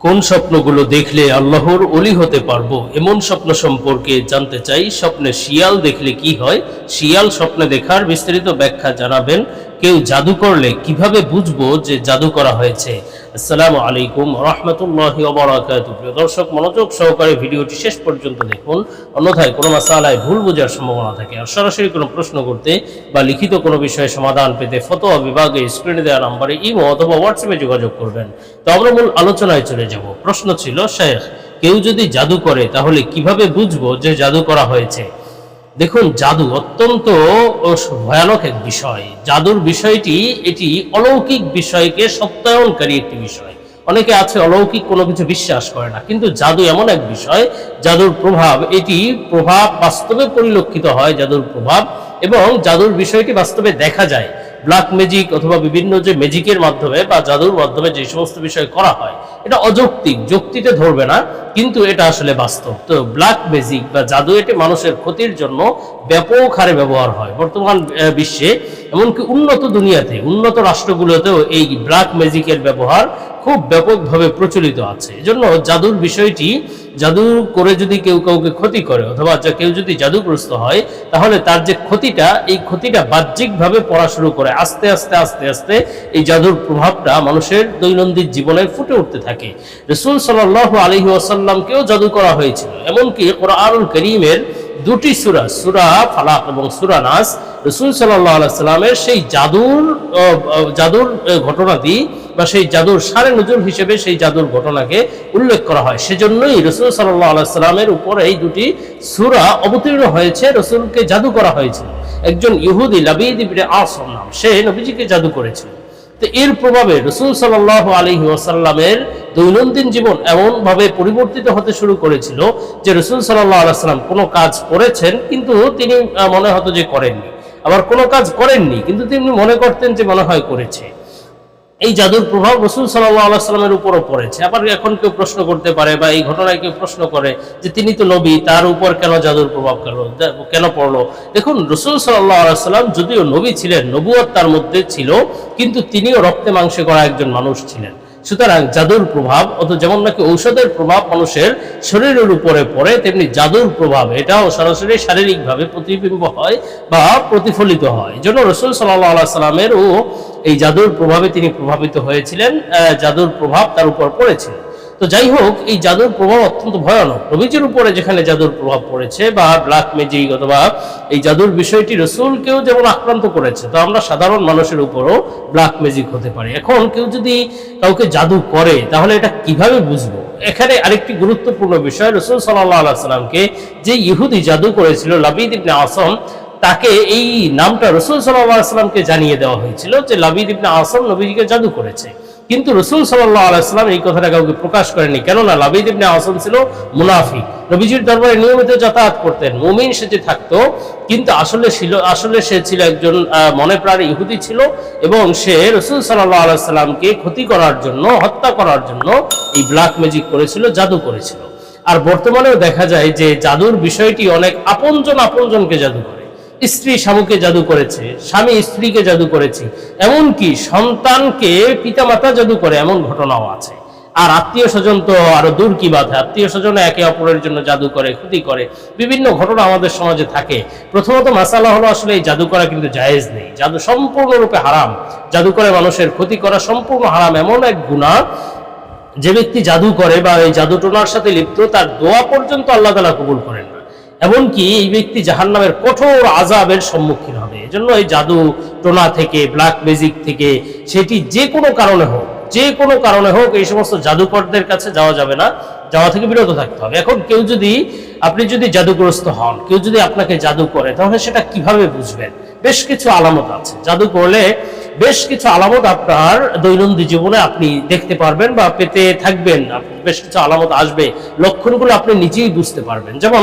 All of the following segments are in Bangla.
কোন স্বপ্নগুলো দেখলে আল্লাহর অলি হতে পারব? এমন স্বপ্ন সম্পর্কে জানতে চাই। স্বপ্নে শিয়াল দেখলে কি হয়? শিয়াল স্বপ্নে দেখার বিস্তারিত ব্যাখ্যা জানাবেন। কেউ জাদু করলে কীভাবে বুঝব যে জাদু করা হয়েছে? আসসালামু আলাইকুম রহমতুল্লাহ প্রিয় দর্শক, মনোযোগ সহকারে ভিডিওটি শেষ পর্যন্ত দেখুন। অন্যথায় কোনো মাসালায় ভুল বোঝার সম্ভাবনা থাকে। আর সরাসরি কোনো প্রশ্ন করতে বা লিখিত কোনো বিষয়ে সমাধান পেতে ফতোয়া বিভাগে স্ক্রিনে দেওয়া নাম্বারে ইমো অথবা হোয়াটসঅ্যাপে যোগাযোগ করবেন। তো আমরা মূল আলোচনায় চলে যাব। প্রশ্ন ছিল, শেখ, কেউ যদি জাদু করে তাহলে কীভাবে বুঝব যে জাদু করা হয়েছে? দেখুন, জাদু অত্যন্ত ভয়ানক এক বিষয়। জাদুর বিষয়টি এটি অলৌকিক বিষয়কে সত্যায়নকারী একটি বিষয়। অনেকে আছে, অলৌকিক কোনো কিছু বিশ্বাস করে না, কিন্তু জাদু এমন এক বিষয়, জাদুর প্রভাব, এটি প্রভাব বাস্তবে পরিলক্ষিত হয় জাদুর প্রভাব, এবং জাদুর বিষয়টি বাস্তবে দেখা যায়। ব্ল্যাক ম্যাজিক অথবা বিভিন্ন যে ম্যাজিকের মাধ্যমে বা জাদুর মাধ্যমে যে সমস্ত বিষয় করা হয় এটা অযৌক্তিক, যুক্তিতে ধরবে না, কিন্তু এটা আসলে বাস্তব। তো ব্ল্যাক ম্যাজিক বা জাদু এটি মানুষের ক্ষতির জন্য ব্যাপক হারে ব্যবহার হয়। বর্তমান বিশ্বে এমনকি উন্নত দুনিয়াতে, উন্নত রাষ্ট্রগুলোতেও এই ব্ল্যাক ম্যাজিকের ব্যবহার খুব ব্যাপকভাবে প্রচলিত আছে। এজন্য জাদুর বিষয়টি, জাদু করে যদি কেউ কাউকে ক্ষতি করে অথবা কেউ যদি জাদুগ্রস্ত হয়, তাহলে তার যে ক্ষতিটা, এই ক্ষতিটা বাহ্যিকভাবে পড়া শুরু করে। আস্তে আস্তে আস্তে আস্তে এই জাদুর প্রভাবটা মানুষের দৈনন্দিন জীবনে ফুটে উঠতে থাকে। রসুল সাল্লাহ আলহি আসাল্লামকেও জাদু করা হয়েছিল। এমনকি কোরআনুল করিমের দুটি সুরা সুরা ফালাক এবং সুরা নাস, রসুল সাল্লাহ আলাইসাল্লামের সেই জাদুর জাদুর ঘটনাটি বা সেই জাদুর সারে নজর হিসেবে সেই জাদুর ঘটনাকে উল্লেখ করা হয়। সেজন্যই রসুল সাল্লাহ আলাইসাল্লামের উপর এই দুটি সুরা অবতীর্ণ হয়েছে, রসুলকে জাদু করা হয়েছিল। একজন ইহুদি লাবিদ আসম নাম, সে নবীজিকে জাদু করেছিল। তো এর প্রভাবে রসুল সাল্লাহ আলহি ওয়াসাল্লামের দৈনন্দিন জীবন এমনভাবে পরিবর্তিত হতে শুরু করেছিল যে রসুল সাল্লাহ আলাইসাল্লাম কোনো কাজ করেছেন, কিন্তু তিনি মনে হতো যে করেননি। আবার কোনো কাজ করেননি, কিন্তু তিনি মনে করতেন যে মনে হয় করেছে। এই জাদুর প্রভাব রসুল আলাইস্লামের উপরও পড়েছে। আবার এখন কেউ প্রশ্ন করতে পারে বা এই ঘটনায় কেউ প্রশ্ন করে যে তিনি তো নবী, তার উপর কেন জাদুর প্রভাব কেন কেন পড়ল? দেখুন, রসুল আলাইস্লাম যদিও নবী ছিলেন, নবুয়ত তার মধ্যে ছিল, কিন্তু তিনিও রক্তে মাংসে করা একজন মানুষ ছিলেন। সুতরাং জাদুর প্রভাব অত যেমন নাকি ঔষধের প্রভাব মানুষের শরীরের উপরে পড়ে, তেমনি জাদুর প্রভাব, এটাও সরাসরি শারীরিকভাবে প্রতিবিম্ব হয় বা প্রতিফলিত হয়। জন্য রসুল সাল্লামের ও এই জাদুর প্রভাবে তিনি প্রভাবিত হয়েছিলেন জাদুর প্রভাব তার উপর পড়েছিল। তো যাই হোক এই জাদুর প্রভাব অত্যন্ত ভয়ানক। নবীজির উপরে যেখানে জাদুর প্রভাব পড়েছে বা ব্ল্যাক ম্যাজিক অথবা এই জাদুর বিষয়টি রসুলকেও যেমন আক্রান্ত করেছে, তো আমরা সাধারণ মানুষের উপরও ব্ল্যাক ম্যাজিক হতে পারে। এখন কেউ যদি কাউকে জাদু করে, তাহলে এটা কীভাবে বুঝব? এখানে আরেকটি গুরুত্বপূর্ণ বিষয়, রসুল সাল্লাহ সাল্লামকে যে ইহুদি জাদু করেছিল, লাবিদ ইবনে আসম, তাকে এই নামটা রসুল সাল্লাহ সাল্লামকে জানিয়ে দেওয়া হয়েছিল যে লাবিদ ইবনে আসম নবীজিকে জাদু করেছে। কিন্তু রসুল সাল্লাহ আলাইসালাম এই কথাটা কাউকে প্রকাশ করেনি কেননা লাবিদ ইবনে ছিল মুনাফি নবীজির দরবারে নিয়মিত যাতায়াত করতেন, মুমিন সেজে থাকতো, কিন্তু আসলে ছিল আসলে সে ছিল একজন মনে প্রাণে ইহুদি ছিল এবং সে রসুল সাল্লাহ আলাইসাল্লামকে ক্ষতি করার জন্য, হত্যা করার জন্য এই ব্ল্যাক ম্যাজিক করেছিল, জাদু করেছিল। আর বর্তমানেও দেখা যায় যে জাদুর বিষয়টি অনেক আপনজন আপনজনকে জাদু করে। স্ত্রী স্বামীকে জাদু করেছে, স্বামী স্ত্রীকে জাদু করেছে, এমনকি সন্তানকে পিতামাতা জাদু করে এমন ঘটনাও আছে। আর আত্মীয় স্বজন তো আরও দূর কি বাধা? আত্মীয় স্বজন একে অপরের জন্য জাদু করে, ক্ষতি করে, বিভিন্ন ঘটনা আমাদের সমাজে থাকে। প্রথমত মাসালা হলো আসলে এই জাদু করা কিন্তু জায়েজ নেই। জাদু সম্পূর্ণরূপে হারাম। জাদু করে মানুষের ক্ষতি করা সম্পূর্ণ হারাম। এমন এক গুণা, যে ব্যক্তি জাদু করে বা এই জাদু টোনার সাথে লিপ্ত, তার দোয়া পর্যন্ত আল্লাহ তালা কবুল করেন। এমনকি এই ব্যক্তি জাহান্নামের কঠোর আজাবের সম্মুখীন হবে। এজন্য এই জাদু টোনা থেকে ব্ল্যাক ম্যাজিক থেকে, সেটি যে কোনো কারণে হোক, যে কোনো কারণে হোক এই সমস্ত জাদুকরদের কাছে যাওয়া যাবে না। যাওয়া থেকে বিরত থাকতে হবে। এখন কেউ যদি, আপনি যদি জাদুগ্রস্ত হন, কেউ যদি আপনাকে জাদু করে, তাহলে সেটা কীভাবে বুঝবেন? বেশ কিছু আলামত আছে। জাদু করলে বেশ কিছু আলামত আপনার দৈনন্দিন জীবনে আপনি দেখতে পারবেন বা পেতে থাকবেন। বেশ কিছু আলামত আসবে, লক্ষণগুলো আপনি নিজেই বুঝতে পারবেন। যেমন,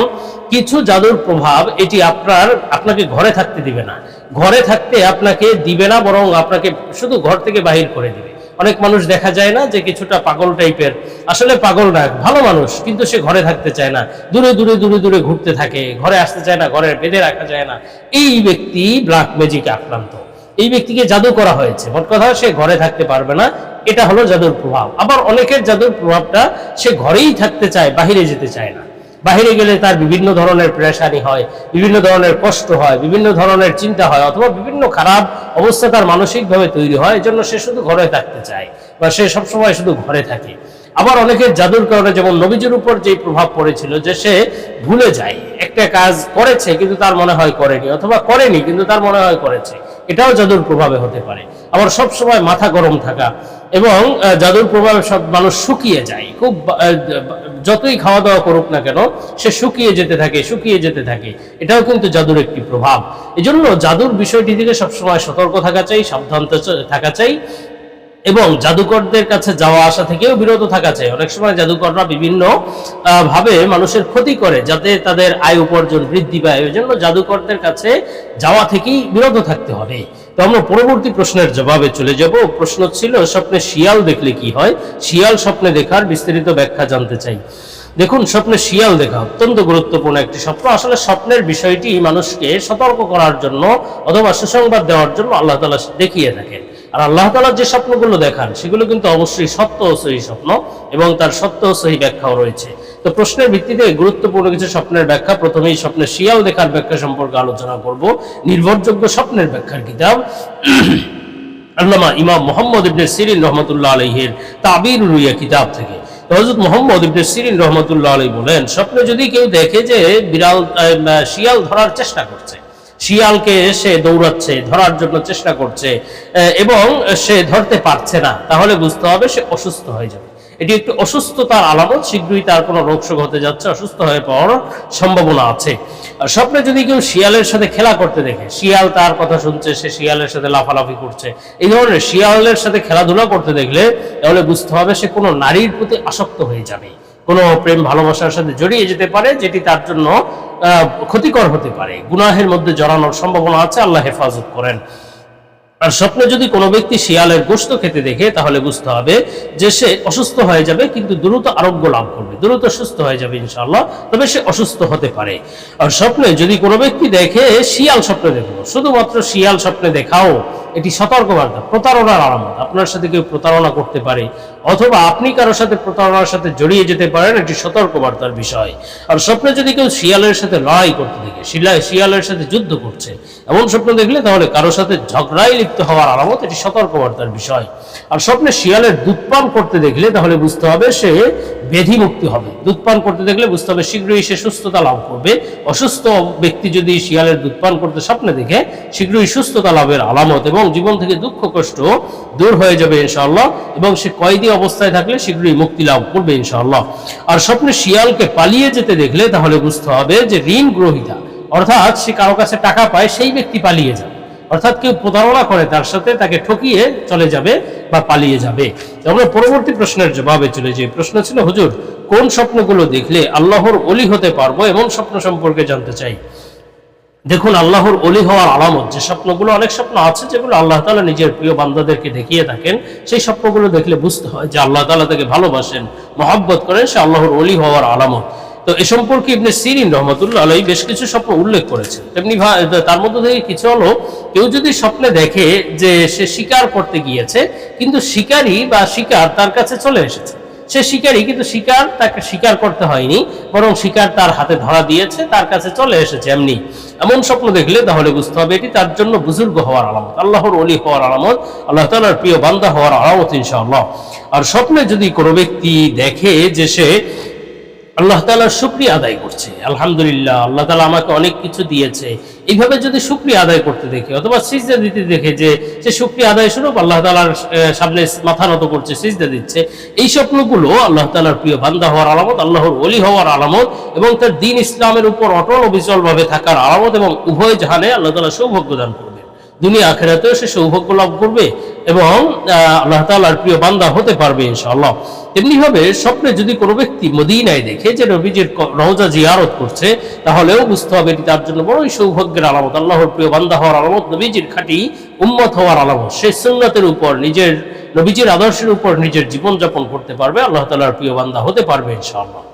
কিছু জাদুর প্রভাব এটি আপনার, আপনাকে ঘরে থাকতে দিবে না। ঘরে থাকতে আপনাকে দিবে না, বরং আপনাকে শুধু ঘর থেকে বাহির করে দিবে। অনেক মানুষ দেখা যায় না যে কিছুটা পাগল টাইপের। আসলে পাগল না, ভালো মানুষ, কিন্তু সে ঘরে থাকতে চায় না। দূরে দূরে দূরে দূরে ঘুরতে থাকে, ঘরে আসতে চায় না ঘরে বেঁধে রাখা যায় না। এই ব্যক্তি ব্ল্যাক ম্যাজিকে আক্রান্ত। এই ব্যক্তিকে জাদু করা হয়েছে। মোট কথা সে ঘরে থাকতে পারবে না। এটা হলো জাদুর প্রভাব। আবার অনেকের জাদুর প্রভাবটা সে ঘরেই থাকতে চায়, বাহিরে যেতে চায় না। বাহিরে গেলে তার বিভিন্ন ধরনের প্রেশানি হয়, বিভিন্ন ধরনের কষ্ট হয়, বিভিন্ন ধরনের চিন্তা হয়, অথবা বিভিন্ন খারাপ অবস্থা তার মানসিকভাবে তৈরি হয়। এজন্য সে শুধু ঘরে থাকতে চায় বা সে সবসময় শুধু ঘরে থাকে। আবার অনেকের জাদুর কারণে যেমন নবীজির উপর যে প্রভাব পড়েছিল যে সে ভুলে যায়, একটা কাজ করেছে কিন্তু তার মনে হয় করেনি, অথবা করেনি কিন্তু তার মনে হয় করেছে। এটাও জাদুর প্রভাবে হতে পারে। আবার সব সময় মাথা গরম থাকা এবং জাদুর প্রভাবে সব মানুষ শুকিয়ে যায়। খুব যতই খাওয়া দাওয়া করুক না কেন, সে শুকিয়ে যেতে থাকে, শুকিয়ে যেতে থাকে। এটাও কিন্তু জাদুর একটি প্রভাব। এজন্য জাদুর বিষয়টি থেকে সবসময় সতর্ক থাকা চাই সাবধান থাকা চাই। এবং জাদুকরদের কাছে যাওয়া আসা থেকেও বিরত থাকা চাই। অনেক সময় জাদুকররা বিভিন্ন ভাবে মানুষের ক্ষতি করে যাতে তাদের আয় উপার্জন বৃদ্ধি পায়। ওই জন্য জাদুকরদের কাছে যাওয়া থেকেই বিরত থাকতে হবে। তো আমরা পরবর্তী প্রশ্নের জবাবে চলে যাব। প্রশ্ন ছিল, স্বপ্নে শিয়াল দেখলে কি হয়? শিয়াল স্বপ্নে দেখার বিস্তারিত ব্যাখ্যা জানতে চাই। দেখুন, স্বপ্নে শিয়াল দেখা অত্যন্ত গুরুত্বপূর্ণ একটি স্বপ্ন। আসলে স্বপ্নের বিষয়টি মানুষকে সতর্ক করার জন্য অথবা সুসংবাদ দেওয়ার জন্য আল্লাহ তালা দেখিয়ে থাকেন। আর আল্লাহ তালা যে স্বপ্নগুলো দেখান, সেগুলো কিন্তু অবশ্যই সত্য ও সহি স্বপ্ন এবং তার সত্য ও সহি ব্যাখ্যাও রয়েছে। তো প্রশ্নের ভিত্তিতে গুরুত্বপূর্ণ কিছু স্বপ্নের ব্যাখ্যা, প্রথমেই স্বপ্নের শিয়াল দেখার ব্যাখ্যা সম্পর্কে আলোচনা করব। নির্ভরযোগ্য স্বপ্নের ব্যাখ্যার কিতাব আল্লামা ইমাম মোহাম্মদ ইবনে সিরিন রহমতুল্লাহ আলহের তাবির রুইয়া কিতাব থেকে। তো হযরত মোহাম্মদ ইবনে সিরিন রহমতুল্লাহ আলাই বলেন, স্বপ্নে যদি কেউ দেখে যে বিড়াল শিয়াল ধরার চেষ্টা করছে শিয়ালকে সে দৌড়াচ্ছে, ধরার জন্য চেষ্টা করছে এবং সে ধরতে পারছে না। তাহলে বুঝতে হবে সে অসুস্থ হয়ে যাবে। এটি একটি অসুস্থতার আলামত, শীঘ্রই তার কোনো রোগশোক হতে যাচ্ছে, অসুস্থ হয়ে পাওয়ার সম্ভাবনা আছে। স্বপ্নে যদি কেউ শিয়ালের সাথে খেলা করতে দেখে, শিয়াল তার কথা শুনছে, সে শিয়ালের সাথে লাফালাফি করছে, এই ধরনের শিয়ালের সাথে খেলাধুলা করতে দেখলে তাহলে বুঝতে হবে সে কোনো নারীর প্রতি আসক্ত হয়ে যাবে। কোনো প্রেম ভালোবাসার সাথে জড়িয়ে যেতে পারে, যেটি তার জন্য ক্ষতিকর হতে পারে। গুনাহের মধ্যে জড়ানোর সম্ভাবনা আছে, আল্লাহ হেফাজত করেন। আর স্বপ্নে যদি কোনো ব্যক্তি শিয়ালের গোস্ত খেতে দেখে, তাহলে বুঝতে হবে যে সে অসুস্থ হয়ে যাবে, কিন্তু দ্রুত আরোগ্য লাভ করবে। দ্রুত সুস্থ হয়ে যাবে, ইনশাআল্লাহ, তবে সে অসুস্থ হতে পারে। আর স্বপ্নে যদি কোনো ব্যক্তি দেখে, শিয়াল স্বপ্নে দেখল শুধুমাত্র শিয়াল স্বপ্নে দেখাও, এটি সতর্কবার্তা, প্রতারণার আলামত আপনার সাথে কেউ প্রতারণা করতে পারে অথবা আপনি কারোর সাথে প্রতারণার সাথে জড়িয়ে যেতে পারেন এটি সতর্কবার্তার বিষয়। আর স্বপ্নে যদি কেউ শিয়ালের সাথে লড়াই করতে দেখে, শিলা- শিয়ালের সাথে যুদ্ধ করছে, এমন স্বপ্ন দেখলে তাহলে কারোর সাথে ঝগড়ায় লিপ্ত হওয়ার আলামত এটি সতর্কবার্তার বিষয়। আর স্বপ্নে শিয়ালের দুধ পান করতে দেখলে তাহলে বুঝতে হবে সে ব্যাধি মুক্তি হবে। দুধ পান করতে দেখলে বুঝতে হবে শীঘ্রই সে সুস্থতা লাভ করবে। অসুস্থ ব্যক্তি যদি শিয়ালের দুধ পান করতে স্বপ্নে দেখে, শীঘ্রই সুস্থতা লাভের আলামত এবং জীবন থেকে দুঃখ কষ্ট দূর হয়ে যাবে ইনশাআল্লাহ। এবং সে কয়েদি অবস্থায় থাকলে শীঘ্রই মুক্তি লাভ করবে ইনশাআল্লাহ। আর স্বপ্নে শিয়ালকে পালিয়ে যেতে দেখলে তাহলে বুঝতে হবে যে ঋণ গ্রহিতা, অর্থাৎ সে কারও কাছে টাকা পায়, সেই ব্যক্তি পালিয়ে যাবে। অর্থাৎ কেউ প্রতারণা করে তার সাথে তাকে ঠকিয়ে চলে যাবে বা পালিয়ে যাবে। আমরা পরবর্তী প্রশ্নের জবাবে চলে যাই। প্রশ্ন ছিল, হুজুর, কোন স্বপ্নগুলো দেখলে আল্লাহর অলি হতে পারব এমন স্বপ্ন সম্পর্কে জানতে চাই? দেখুন, আল্লাহর অলি হওয়ার আলামত, যে স্বপ্নগুলো অনেক স্বপ্ন আছে যেগুলো আল্লাহ তালা নিজের প্রিয় বান্দাদেরকে দেখিয়ে থাকেন, সেই স্বপ্নগুলো দেখলে বুঝতে হয় যে আল্লাহ তালা তাকে ভালোবাসেন, মহাব্বত করেন, সে আল্লাহর অলি হওয়ার আলামত। তো এ সম্পর্কে ইবনে সিরিন রহমতুল্লাহ আলাই বেশ কিছু স্বপ্ন উল্লেখ করেছেন। তেমনি তার মধ্যে থেকে কিছু হলো, কেউ যদি স্বপ্নে দেখে যে সে শিকার করতে গিয়েছে, কিন্তু শিকারী বা শিকার তার কাছে চলে এসেছে। সে শিকারী কিন্তু শিকার তাকে শিকার করতে হয়নি, বরং শিকার তার হাতে ধরা দিয়েছে, তার কাছে চলে এসেছে এমনি। এমন স্বপ্ন দেখলে তাহলে বুঝতে হবে এটি তার জন্য বুজুর্গ হওয়ার আলামত, আল্লাহর অলি হওয়ার আলামত, আল্লাহ তালার প্রিয় বান্দা হওয়ার আলামত ইনশাআল্লাহ। আর স্বপ্নে যদি কোনো ব্যক্তি দেখে যে সে আল্লাহ তালার শুক্রিয়া আদায় করছে। আলহামদুলিল্লাহ, আল্লাহ তালা আমাকে অনেক কিছু দিয়েছে। এইভাবে যদি শুক্রিয়া আদায় করতে দেখে, অথবা সিজদা দিতে দেখে যে সে শুক্রিয়া আদায় স্বরূপ আল্লাহ তালার সামনে মাথা নত করছে, সিজদা দিচ্ছে, এই স্বপ্নগুলো আল্লাহ তালার প্রিয় বান্দা হওয়ার আলামত, আল্লাহর অলি হওয়ার আলামত এবং তার দিন ইসলামের উপর অটল অবিচল ভাবে থাকার আলামত এবং উভয় জাহানে আল্লাহ তালা সৌভাগ্য দান করবে দুনিয়া আখেরাতেও সে সৌভাগ্য লাভ করবে এবং আল্লাহ তাআলার প্রিয় বান্দা হতে পারবে ইনশাআল্লাহ। ভাবে স্বপ্নে যদি কোনো ব্যক্তি মদিনায় দেখে যে নবীজির রওজা জিয়ারত করছে, তাহলেও বুঝতে হবে এটি তার জন্য বড়ই সৌভাগ্যের আলামত। আল্লাহর প্রিয় বান্দা হওয়ার আলামত নবীজির খাঁটি উম্মত হওয়ার আলামত। সে সুন্নতের উপর নিজের, নবীজির আদর্শের উপর নিজের জীবনযাপন করতে পারবে, আল্লাহ তাআলার প্রিয় বান্দা হতে পারবে ইনশাআল্লাহ।